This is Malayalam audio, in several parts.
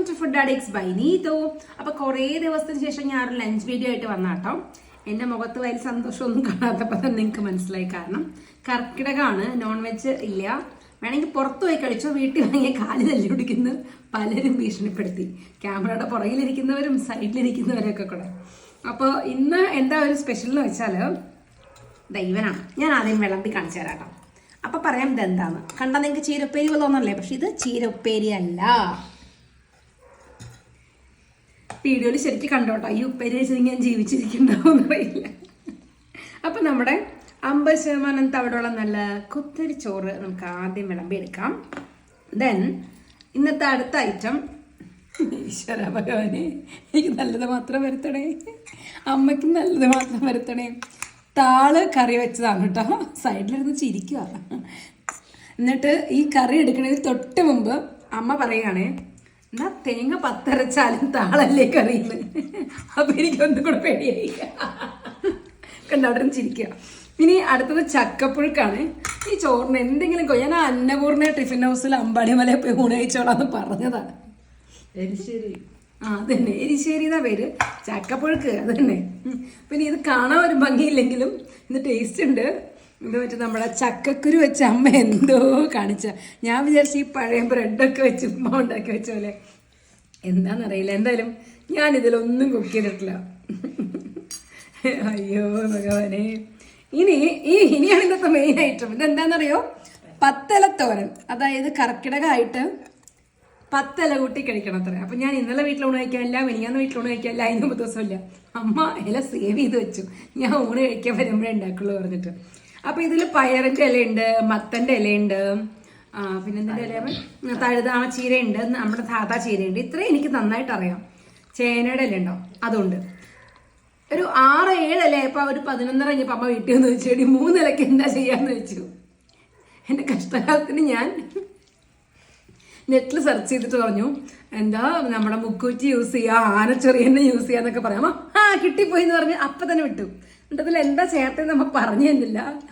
Welcome to food addicts by Neethu അപ്പൊ കുറേ ദിവസത്തിന് ശേഷം ഞാൻ ഒരു ലഞ്ച് വീഡിയോ ആയിട്ട് വന്നാട്ടോ. എന്റെ മുഖത്ത് വലിയ സന്തോഷമൊന്നും കാണാത്തപ്പോൾ തന്നെ നിങ്ങൾക്ക് മനസ്സിലായി കാരണം കർക്കിടകമാണ് നോൺ വെജ് ഇല്ല. വേണമെങ്കിൽ പുറത്തു പോയി കഴിച്ചോ വീട്ടിൽ വാങ്ങിയ കാലി തല്ലി പിടിക്കുന്ന പലരും ഭീഷണിപ്പെടുത്തി. ക്യാമറയുടെ പുറകിലിരിക്കുന്നവരും സൈഡിലിരിക്കുന്നവരൊക്കെ കൂടെ. അപ്പോൾ ഇന്ന് എന്താ ഒരു സ്പെഷ്യൽ എന്ന് വെച്ചാൽ ദൈവനാണ് ഞാൻ ആദ്യം വിളമ്പി കാണിച്ചു തരാം കേട്ടോ അപ്പൊ പറയാം ഇത് എന്താന്ന് കണ്ടാ നിങ്ങൾക്ക് ചീരപ്പേരി പോലെ തോന്നല്ലേ പക്ഷെ ഇത് ചീരപ്പേരി അല്ല. വീഡിയോയിൽ ശരിക്കും കണ്ടോട്ടോ. ഈ ഉപ്പേരി ഞാൻ ജീവിച്ചിരിക്കണ്ടാവും അറിയില്ല. അപ്പം നമ്മുടെ അമ്പത് ശതമാനം തവിടുള്ള നല്ല കുത്തരി ചോറ് നമുക്ക് ആദ്യം വിളമ്പി എടുക്കാം ദെൻ ഇന്നത്തെ അടുത്ത ഐറ്റം ഈശ്വര ഭഗവാനെ എനിക്ക് നല്ലത് മാത്രം വരുത്തണേ. അമ്മയ്ക്ക് നല്ലത് മാത്രം വരുത്തണേ. താൾ കറി വെച്ചതാണ് കേട്ടോ. സൈഡിലിരുന്ന് ചിരിക്കുക എന്നിട്ട് ഈ കറി എടുക്കണതിന് തൊട്ട് മുമ്പ് അമ്മ പറയുകയാണേ എന്നാ തേങ്ങ പത്തരച്ചാലും താളല്ലേ കറിയില്ല അപ്പൊ എനിക്ക് ഒന്നും കൂടെ പേടിയായി. കണ്ടവിടെ ചിരിക്കുക. ഇനി അടുത്തത് ചക്കപ്പുഴുക്കാണ്. ഈ ചോറിന് എന്തെങ്കിലും ഞാൻ ആ അന്നപൂർണ ടിഫിൻ ഹൗസിൽ അമ്പാടിമല പോയി ഊണ് കഴിച്ചോളാന്ന് പറഞ്ഞതാണ്. എരിശ്ശേരി. ആ അതന്നെ. എരിശ്ശേരി എന്നാ പേര്? ചക്കപ്പുഴുക്ക് അത് തന്നെ ഉം. പിന്നെ ഇത് കാണാൻ ഒരു ഭംഗിയില്ലെങ്കിലും ഇത് ടേസ്റ്റ് ഉണ്ട്. ഇത് വെച്ച് നമ്മുടെ ചക്കക്കുരു വെച്ച അമ്മ എന്തോ കാണിച്ച. ഞാൻ വിചാരിച്ചു ഈ പഴയ ബ്രെഡൊക്കെ വെച്ച് ഉമ്മ ഉണ്ടാക്കി വെച്ച പോലെ. എന്താണെന്നറിയില്ല എന്തായാലും ഞാൻ ഇതിലൊന്നും കുക്ക് ചെയ്തിട്ടില്ല. അയ്യോ ഭഗവാനെ. ഇനി ഈ ഇനിയാണ് ഇന്നത്തെ മെയിൻ ഐറ്റം ഇതെന്താണെന്നറിയോ തോരൻ. അതായത് കർക്കിടകമായിട്ട് പത്തല കൂട്ടി കഴിക്കണം അത്ര അപ്പം ഞാൻ ഇന്നലെ വീട്ടിൽ ഊണ് കഴിക്കാനില്ല മിനിയാന്ന് വീട്ടിൽ ഊണ് കഴിക്കാനില്ല അതിന് മുമ്പ് ദിവസമില്ല. അമ്മ ഇല സേവ് ചെയ്ത് വെച്ചു. ഞാൻ ഊണ് കഴിക്കാൻ വരുമ്പോഴേ ഉണ്ടാക്കുള്ളൂ പറഞ്ഞിട്ട്. അപ്പൊ ഇതിൽ പയറിന്റെ ഇലയുണ്ട് മത്തന്റെ ഇലയുണ്ട് പിന്നെന്തിന്റെ ഇല തഴുതാമ ചീരയുണ്ട് നമ്മുടെ സാധാ ചീരയുണ്ട്. ഇത്രയും എനിക്ക് നന്നായിട്ട് അറിയാം. ചേനയുടെ ഇല ഉണ്ടോ അതുണ്ട്. ഒരു ആറ് ഏഴ് അല്ലേ അപ്പൊ ഒരു പതിനൊന്നര കഴിഞ്ഞപ്പോ അമ്മ വീട്ടിൽ നിന്ന് വെച്ചേടി മൂന്നിലക്ക് എന്താ ചെയ്യാന്ന് വെച്ചു എന്റെ കഷ്ടകാലത്തിന് ഞാൻ നെറ്റിൽ സെർച്ച് ചെയ്തിട്ട് പറഞ്ഞു എന്താ നമ്മുടെ മുക്കൂറ്റി യൂസ് ചെയ്യുക ആനച്ചെറിയന്നെ യൂസ് ചെയ്യാന്നൊക്കെ പറയാം. ആ കിട്ടിപ്പോയി എന്ന് പറഞ്ഞ് അപ്പൊ തന്നെ വിട്ടു. എന്നിട്ട് അതിൽ എന്താ ചേർത്തത് നമുക്ക് പറഞ്ഞു തന്നില്ല.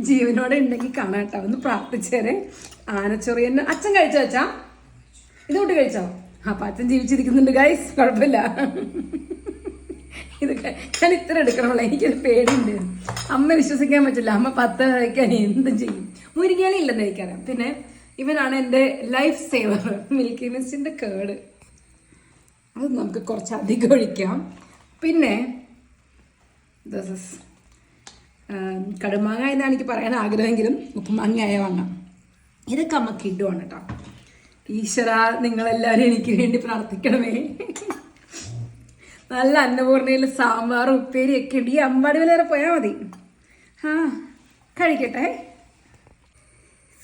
ജീവനോടെ ഉണ്ടെങ്കിൽ കാണാം കേട്ടോ. ഒന്ന് പ്രാർത്ഥിച്ചേരെ. ആനച്ചെറിയന്നെ അച്ഛൻ കഴിച്ചോ അച്ഛാ? ഇത് കൂട്ടി കഴിച്ചോ? അപ്പൊ അച്ഛൻ ജീവിച്ചിരിക്കുന്നുണ്ട് ഗൈസ് കുഴപ്പമില്ല. ഇത് ക- ഞാൻ ഇത്ര എടുക്കണമല്ലോ എനിക്കൊരു പേടിയുണ്ട്. അമ്മ വിശ്വസിക്കാൻ പറ്റില്ല. അമ്മ പത്ത് കഴിക്കാൻ എന്തും ചെയ്യും. മുരിങ്ങാലി ഇല്ലെന്ന് എനിക്കറിയാം. പിന്നെ ഇവനാണ് എന്റെ ലൈഫ് സേവർ മിൽക്കി മിസ്റ്റിന്റെ കേട്. അത് നമുക്ക് കുറച്ച് അധികം ഒഴിക്കാം. പിന്നെ this ഇസ് കടുമാങ്ങ എന്നാണ് എനിക്ക് പറയാൻ ആഗ്രഹമെങ്കിലും ഉപ്പുമാങ്ങയായ വാങ്ങ ഇതൊക്കെ അമ്മ കിഡുവാണ് കേട്ടോ. ഈശ്വര നിങ്ങളെല്ലാവരും എനിക്ക് വേണ്ടി പ്രാർത്ഥിക്കണമേ. നല്ല അന്നപൂർണയിൽ സാമ്പാറും ഉപ്പേരി ഒക്കെ ഉണ്ട്. ഈ അമ്പാടി വരെ പോയാൽ മതി. ആ കഴിക്കട്ടെ.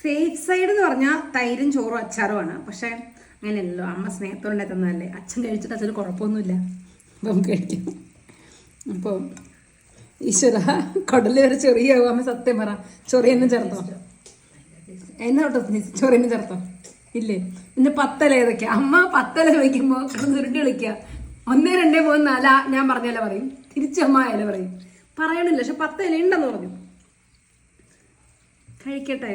സേഫ് സൈഡ് എന്ന് പറഞ്ഞാൽ തൈരും ചോറും അച്ചാറുമാണ് പക്ഷെ അങ്ങനെയല്ലോ അമ്മ സ്നേഹത്തോടെ തന്നതല്ലേ അച്ഛൻ കഴിച്ചിട്ട് അച്ഛന് കുഴപ്പമൊന്നുമില്ല. അപ്പം കഴിക്കാം. അപ്പോൾ ഈശ്വര കടൽ വരെ ചെറിയാവും? അമ്മ സത്യം പറ. ചൊറിയെന്നും ചേർത്തോ? എന്നാ കേട്ടോ ചൊറിയെന്നും ചേർത്തോ? ഇല്ലേ? പിന്നെ പത്തല ഏതൊക്കെ അമ്മ പത്തല വയ്ക്കുമ്പോ ഉരുട്ടി വിളിക്കുക ഒന്നേ രണ്ടേ മൂന്ന് നാല ഞാൻ പറഞ്ഞല്ല പറയും. തിരിച്ചമ്മ ഇല പറയും. പറയണില്ല പക്ഷെ പത്ത് ഇല ഉണ്ടെന്ന് പറഞ്ഞു. കഴിക്കട്ടെ?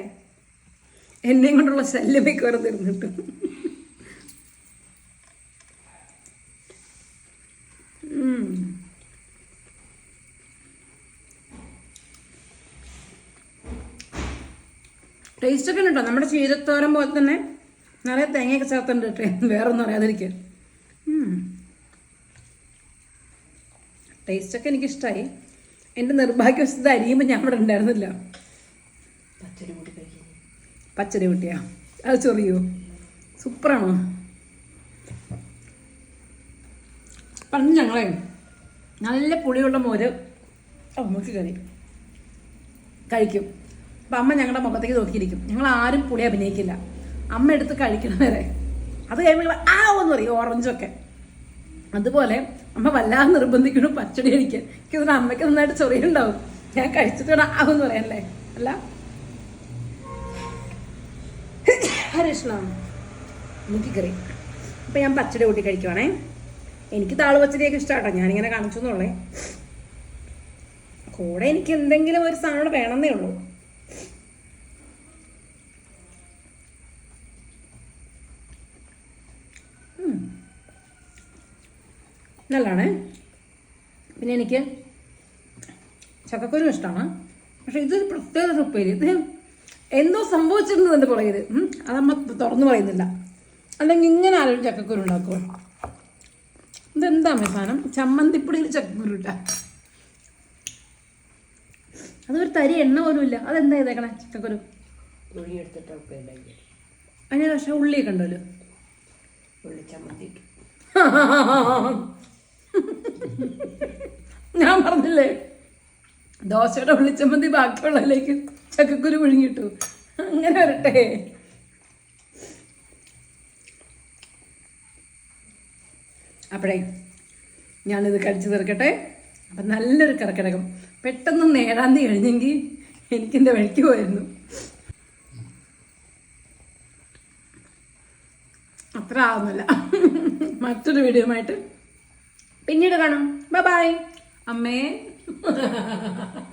എന്നെയും കൊണ്ടുള്ള ശല്യം മിക്കവാറും തീർന്നിട്ട്. ടേസ്റ്റ് ഒക്കെ ഉണ്ട്? നമ്മുടെ ചീരത്തോരൻ പോലെ തന്നെ നിറയെ തേങ്ങയൊക്കെ ചേർത്തുണ്ട് കേട്ടോ. വേറെ ഒന്നും അറിയാതിരിക്കാൻ ടേസ്റ്റൊക്കെ എനിക്കിഷ്ടമായി എന്റെ നിർഭാഗ്യവശത്ത് അരിയുമ്പോൾ ഞാൻ ഇവിടെ ഉണ്ടായിരുന്നില്ല. പച്ചരി കൂട്ടിയാ അത് ചൊറിയോ. സൂപ്പറാണോ? പണ്ട് ഞങ്ങളെ നല്ല പുളിയുള്ള മോര് അമ്മയ്ക്ക് കറി കഴിക്കും. അപ്പം അമ്മ ഞങ്ങളുടെ മുഖത്തേക്ക് നോക്കിയിരിക്കും. ഞങ്ങൾ ആരും പുളി അഭിനയിക്കില്ല. അമ്മ എടുത്ത് കഴിക്കണം വരെ. അത് കഴിയുമ്പോൾ ആ എന്ന് പറയും ഓറഞ്ചൊക്കെ അതുപോലെ അമ്മ വല്ലാതെ നിർബന്ധിക്കണം പച്ചടി കഴിക്കാൻ. എനിക്ക് ഇതിന് അമ്മയ്ക്ക് നന്നായിട്ട് ചൊറിയുണ്ടാവും. ഞാൻ കഴിച്ചിട്ട് വേണം എന്ന് പറയാനല്ലേ? അല്ല? ഹരിഷ്ണ മുക്കിക്കറി അപ്പം ഞാൻ പച്ചടി കൂട്ടി കഴിക്കുവാണേ. എനിക്ക് താൾ പച്ചടിയൊക്കെ ഇഷ്ടമാട്ടോ ഞാനിങ്ങനെ കാണിച്ചു എന്നുള്ളേ. കൂടെ എനിക്ക് എന്തെങ്കിലും ഒരു സാധനം വേണമെന്നേ ഉള്ളൂ. നല്ലതാണേ. പിന്നെ എനിക്ക് ചക്കക്കുരു ഇഷ്ടമാണ് പക്ഷെ ഇതൊരു പ്രത്യേക ഉപ്പേരി. ഇത് എന്തോ സംഭവിച്ചിരുന്നു എന്റെ പുറകിൽ അതമ്മ തുറന്നു പറയുന്നില്ല. അല്ലെങ്കിൽ ഇങ്ങനെ ആരും ചക്കക്കുരു ഉണ്ടാക്കുമോ ഇതെന്താ സാധനം? ചമ്മന്തിപ്പൊടിയിൽ ചക്കക്കുരു ഇട്ട. അതൊരു തരി എണ്ണ പോലും ഇല്ല. അതെന്താ ഇതേക്കണേ ചക്കക്കുരു? അതിന് പക്ഷേ ഉള്ളിയൊക്കെ ഉണ്ടല്ലോ. ഉള്ളി ചമ്മന്തി. ഞാൻ പറഞ്ഞില്ലേ? ദോശയുടെ ഉള്ളിച്ചമ്മന്തി ബാക്കിയുള്ളതിലേക്ക് ചക്കക്കുരു പുഴുങ്ങിട്ടു അങ്ങനെ വരട്ടെ. അപ്പോഴേ ഞാനിത് കഴിച്ചു തീർക്കട്ടെ. അപ്പം നല്ലൊരു കറക്കിടകം പെട്ടെന്ന് നേടാൻ കഴിഞ്ഞെങ്കിൽ എനിക്കെന്റെ വഴിക്ക് പോയിരുന്നു. അത്ര ആവുന്നില്ല. മറ്റൊരു വീഡിയോ ആയിട്ട് പിന്നീട് കാണാം. ബൈ അമ്മേ.